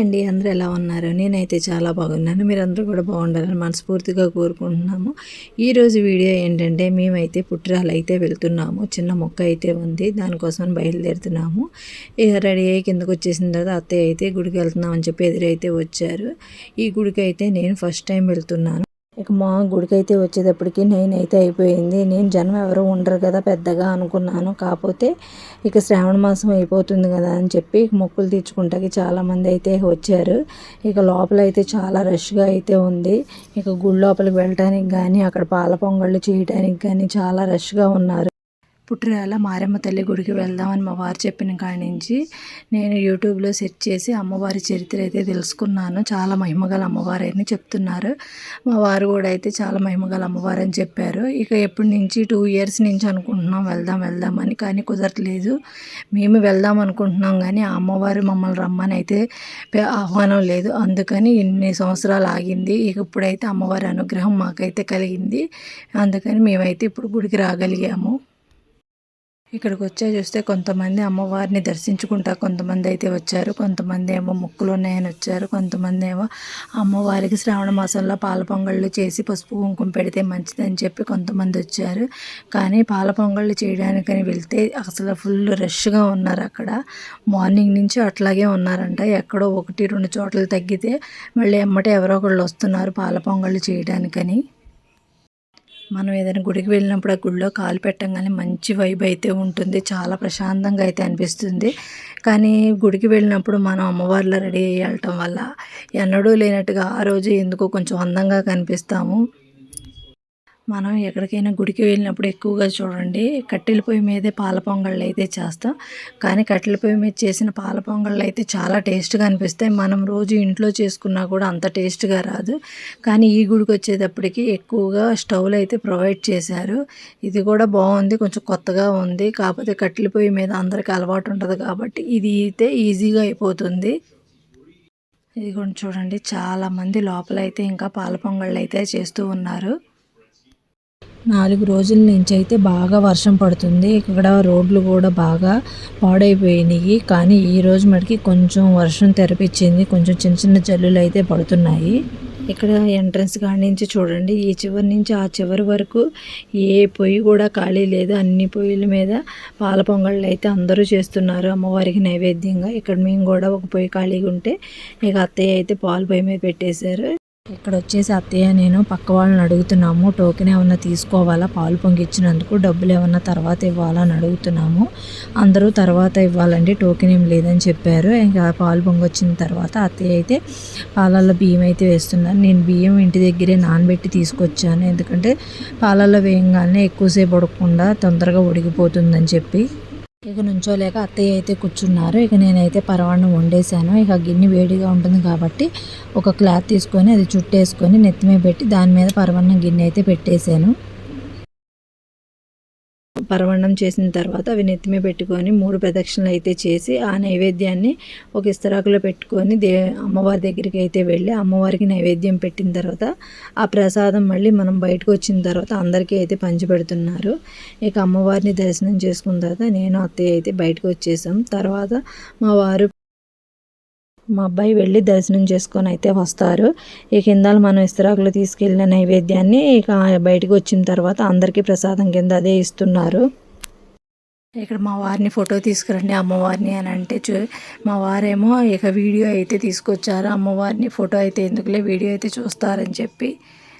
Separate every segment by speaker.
Speaker 1: అండి అందరూ ఎలా ఉన్నారు? నేనైతే చాలా బాగున్నాను. మీరందరూ కూడా బాగుండాలని మనస్ఫూర్తిగా కోరుకుంటున్నాము. ఈరోజు వీడియో ఏంటంటే మేమైతే పుట్టిరాలు అయితే వెళ్తున్నాము. చిన్న మొక్క అయితే ఉంది. దానికోసం బయలుదేరుతున్నాము. ఇక రెడీ అయ్యి కిందకు వచ్చేసిన తర్వాత అత్తయ్య అయితే గుడికి వెళ్తున్నామని చెప్పి ఎదురైతే వచ్చారు. ఈ గుడికి అయితే నేను ఫస్ట్ టైం వెళ్తున్నాను. ఇక మా గుడికైతే వచ్చేటప్పటికి వచ్చేటప్పటికి నేనైతే అయిపోయింది. నేను జనం ఎవరు ఉండరు కదా పెద్దగా అనుకున్నాను. కాకపోతే ఇక శ్రావణ మాసం అయిపోతుంది కదా అని చెప్పి మొక్కులు తీర్చుకుంటాకి చాలామంది అయితే వచ్చారు. ఇక లోపల అయితే చాలా రష్గా అయితే ఉంది. ఇక గుడి లోపలికి వెళ్ళటానికి కానీ అక్కడ పాల పొంగళ్ళు చేయడానికి కానీ చాలా రష్గా ఉన్నారు. పుట్టిరాల మారమ్మ తల్లి గుడికి వెళ్దామని మా వారు చెప్పిన కాడి నుంచి నేను యూట్యూబ్లో సెర్చ్ చేసి అమ్మవారి చరిత్ర అయితే తెలుసుకున్నాను. చాలా మహిమగల అమ్మవారు అని చెప్తున్నారు. మా వారు కూడా అయితే చాలా మహిమగల అమ్మవారు అని చెప్పారు. ఇక ఎప్పటి నుంచి టూ ఇయర్స్ నుంచి అనుకుంటున్నాం వెళ్దాం వెళ్దామని కానీ కుదరట్లేదు. మేము వెళ్దాం అనుకుంటున్నాం కానీ ఆ అమ్మవారు మమ్మల్ని రమ్మని అయితే ఆహ్వానం లేదు. అందుకని ఇన్ని సంవత్సరాలు ఆగింది. ఇక ఇప్పుడైతే అమ్మవారి అనుగ్రహం మాకైతే కలిగింది. అందుకని మేమైతే ఇప్పుడు గుడికి రాగలిగాము. ఇక్కడికి వచ్చే చూస్తే కొంతమంది అమ్మవారిని దర్శించుకుంటా కొంతమంది అయితే వచ్చారు. కొంతమంది ఏమో ముక్కులు ఉన్నాయని వచ్చారు. కొంతమంది ఏమో అమ్మవారికి శ్రావణ మాసంలో పాల పొంగళ్ళు చేసి పసుపు కుంకుమ పెడితే మంచిదని చెప్పి కొంతమంది వచ్చారు. కానీ పాల పొంగళ్ళు చేయడానికని వెళ్తే అసలు ఫుల్ రష్గా ఉన్నారు అక్కడ. మార్నింగ్ నుంచి అట్లాగే ఉన్నారంట. ఎక్కడో ఒకటి రెండు చోట్ల తగ్గితే మళ్ళీ ఎమ్మటే ఎవరో ఒకళ్ళు వస్తున్నారు పాల పొంగళ్ళు చేయడానికని. మనం ఏదైనా గుడికి వెళ్ళినప్పుడు ఆ గుడిలో కాలు పెట్టంగానే మంచి వైబ్ అయితే ఉంటుంది. చాలా ప్రశాంతంగా అయితే అనిపిస్తుంది. కానీ గుడికి వెళ్ళినప్పుడు మనం అమ్మవారిలో రెడీ అయ్యి వెళ్ళటం వల్ల ఎన్నడూ లేనట్టుగా ఆ రోజు ఎందుకో కొంచెం అందంగా కనిపిస్తాము. మనం ఎక్కడికైనా గుడికి వెళ్ళినప్పుడు ఎక్కువగా చూడండి కట్టెల పొయ్యి మీదే పాల పొంగళ్ళు అయితే చేస్తాం. కానీ కట్టెల పొయ్యి మీద చేసిన పాల పొంగళ్ళు అయితే చాలా టేస్ట్గా అనిపిస్తాయి. మనం రోజు ఇంట్లో చేసుకున్నా కూడా అంత టేస్ట్గా రాదు. కానీ ఈ గుడికి వచ్చేటప్పటికి ఎక్కువగా స్టవ్లు అయితే ప్రొవైడ్ చేశారు. ఇది కూడా బాగుంది కొంచెం కొత్తగా ఉంది. కాకపోతే కట్టెల పొయ్యి మీద అందరికీ అలవాటు ఉంటుంది కాబట్టి ఇది అయితే ఈజీగా అయిపోతుంది. ఇది కూడా చూడండి చాలామంది లోపల అయితే ఇంకా పాల పొంగళ్ళు అయితే చేస్తూ ఉన్నారు. నాలుగు రోజుల నుంచి అయితే బాగా వర్షం పడుతుంది. ఇక్కడ రోడ్లు కూడా బాగా పాడైపోయినాయి. కానీ ఈ రోజు మటుకి కొంచెం వర్షం తెరపించింది. కొంచెం చిన్న చిన్న జల్లులు అయితే పడుతున్నాయి. ఇక్కడ ఎంట్రన్స్ కాడి నుంచి చూడండి. ఈ చివరి నుంచి ఆ చివరి వరకు ఏ పొయ్యి కూడా ఖాళీ లేదు. అన్ని పొయ్యిల మీద పాల పొంగళ్ళు అయితే అందరూ చేస్తున్నారు. అమ్మవారికి నైవేద్యంగా. ఇక్కడ మేము కూడా ఒక పొయ్యి ఖాళీగా ఉంటే ఇక అత్తయ్య అయితే పాలు పొయ్యి మీద పెట్టేశారు. ఇక్కడ వచ్చేసి అత్తయ్య నేను పక్క వాళ్ళని అడుగుతున్నాము. టోకెన్ ఏమన్నా తీసుకోవాలా? పాలు పొంగిచ్చినందుకు డబ్బులు ఏమన్నా తర్వాత ఇవ్వాలా అని అడుగుతున్నాము. అందరూ తర్వాత ఇవ్వాలండి టోకెన్ ఏం లేదని చెప్పారు. ఇంకా పాలు పొంగొచ్చిన తర్వాత అత్తయ్య అయితే పాలల్లో బియ్యం అయితే వేస్తున్నారు. నేను బియ్యం ఇంటి దగ్గరే నానబెట్టి తీసుకొచ్చాను. ఎందుకంటే పాలల్లో వేయంగానే ఎక్కువసేపు ఉడకకుండా తొందరగా ఉడికిపోతుందని చెప్పి ఇక నుంచోలేక అత్తయ్య అయితే కూర్చున్నారు. ఇక నేనైతే పరవాణం వండేశాను. ఇక గిన్నె వేడిగా ఉంటుంది కాబట్టి ఒక క్లాత్ తీసుకొని అది చుట్టేసుకొని నెత్తిమే పెట్టి దాని మీద పరవాన్నం గిన్నె అయితే పెట్టేశాను. పరవన్నం చేసిన తర్వాత అవి నెత్తిమే పెట్టుకొని మూడు ప్రదక్షిణలు అయితే చేసి ఆ నైవేద్యాన్ని ఒక ఇస్తరాకులో పెట్టుకొని దే అమ్మవారి దగ్గరికి అయితే వెళ్ళి అమ్మవారికి నైవేద్యం పెట్టిన తర్వాత ఆ ప్రసాదం మళ్ళీ మనం బయటకు వచ్చిన తర్వాత అందరికీ అయితే పంచిపెడుతున్నారు. ఇక అమ్మవారిని దర్శనం చేసుకున్న తర్వాత నేను అత్తయ్య అయితే బయటకు వచ్చేసాం. తర్వాత మా వారు మా అబ్బాయి వెళ్ళి దర్శనం చేసుకొని అయితే వస్తారు. ఈ కింద మనం ఇస్తరాకులు తీసుకెళ్ళిన నైవేద్యాన్ని ఇక బయటకు వచ్చిన తర్వాత అందరికీ ప్రసాదం కింద అదే ఇస్తున్నారు. ఇక్కడ మా వారిని ఫోటో తీసుకురండి అమ్మవారిని అని అంటే చూ మా వారేమో ఇక వీడియో అయితే తీసుకొచ్చారు. అమ్మవారిని ఫోటో అయితే ఎందుకులే వీడియో అయితే చూస్తారని చెప్పి.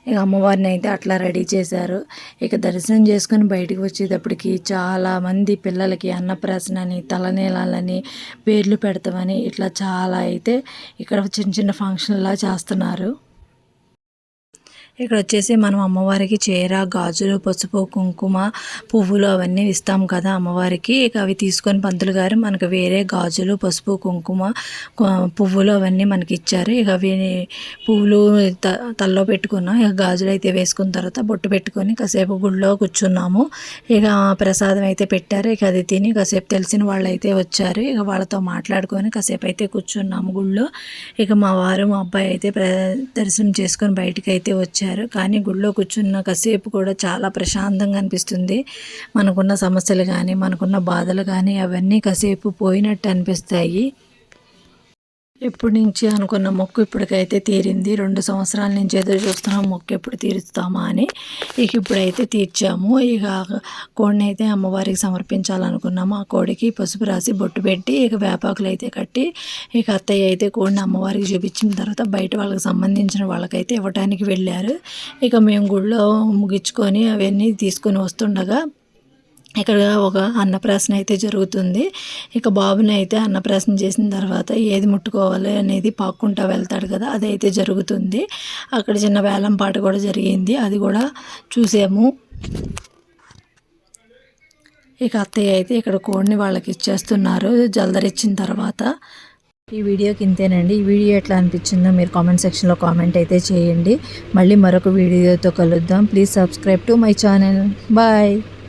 Speaker 1: ఇక అమ్మవారిని అయితే అట్లా రెడీ చేశారు. ఇక దర్శనం చేసుకొని బయటకు వచ్చేటప్పటికి చాలామంది పిల్లలకి అన్నప్రాసన అని తలనీలాలని పేర్లు పెడతామని ఇట్లా చాలా అయితే ఇక్కడ చిన్న చిన్న ఫంక్షన్లా చేస్తున్నారు. ఇక్కడ వచ్చేసి మనం అమ్మవారికి చీర గాజులు పసుపు కుంకుమ పువ్వులు అవన్నీ ఇస్తాం కదా అమ్మవారికి. ఇక అవి తీసుకొని పంతులు గారు మనకు వేరే గాజులు పసుపు కుంకుమ పువ్వులు అవన్నీ మనకి ఇచ్చారు ఇక అవి పువ్వులు తల్లో పెట్టుకున్నాం. ఇక గాజులు అయితే వేసుకున్న తర్వాత బొట్టు పెట్టుకొని కాసేపు గుళ్ళో కూర్చున్నాము. ఇక ప్రసాదం అయితే పెట్టారు. ఇక అది తిని కాసేపు తెలిసిన వాళ్ళు అయితే వచ్చారు. ఇక వాళ్ళతో మాట్లాడుకొని కాసేపు అయితే కూర్చున్నాము గుళ్ళో. ఇక మా వారు మా అబ్బాయి అయితే దర్శనం చేసుకొని బయటకు అయితే వచ్చారు. చేశారు. కానీ గుళ్ళో కూర్చున్న కాసేపు కూడా చాలా ప్రశాంతంగా అనిపిస్తుంది. మనకున్న సమస్యలు కానీ మనకున్న బాధలు కానీ అవన్నీ కాసేపు పోయినట్టు అనిపిస్తాయి. ఎప్పటి నుంచి అనుకున్న మొక్కు ఇప్పటికైతే తీరింది. రెండు సంవత్సరాల నుంచి ఏదో చూస్తున్నాం మొక్కు ఎప్పుడు తీరుస్తామా అని ఇక ఇప్పుడైతే తీర్చాము. ఇక కోడిని అయితే అమ్మవారికి సమర్పించాలనుకున్నాము. ఆ కోడికి పసుపు రాసి బొట్టు పెట్టి ఇక వేపాకులు అయితే కట్టి ఇక అత్తయ్య అయితే కోడిని అమ్మవారికి చూపించిన తర్వాత బయట వాళ్ళకి సంబంధించిన వాళ్ళకైతే ఇవ్వటానికి వెళ్ళారు. ఇక మేము గుడిలో ముగించుకొని అవన్నీ తీసుకొని వస్తుండగా ఇక్కడ ఒక అన్నప్రాసన అయితే జరుగుతుంది. ఇక బాబుని అయితే అన్నప్రాసన చేసిన తర్వాత ఏది ముట్టుకోవాలి అనేది పాక్కుంటా వెళ్తాడు కదా అది అయితే జరుగుతుంది. అక్కడ చిన్న వేలం పాట కూడా జరిగింది. అది కూడా చూసాము. ఇక అత్తయ్య అయితే ఇక్కడ కోడిని వాళ్ళకి ఇచ్చేస్తున్నారు. జల్దరిచ్చిన తర్వాత ఈ వీడియోకి ఇంతేనండి ఈ వీడియో ఎట్లా అనిపించిందో మీరు కామెంట్ సెక్షన్లో కామెంట్ అయితే చేయండి. మళ్ళీ మరొక వీడియోతో కలుద్దాం. Please subscribe to my channel. Bye.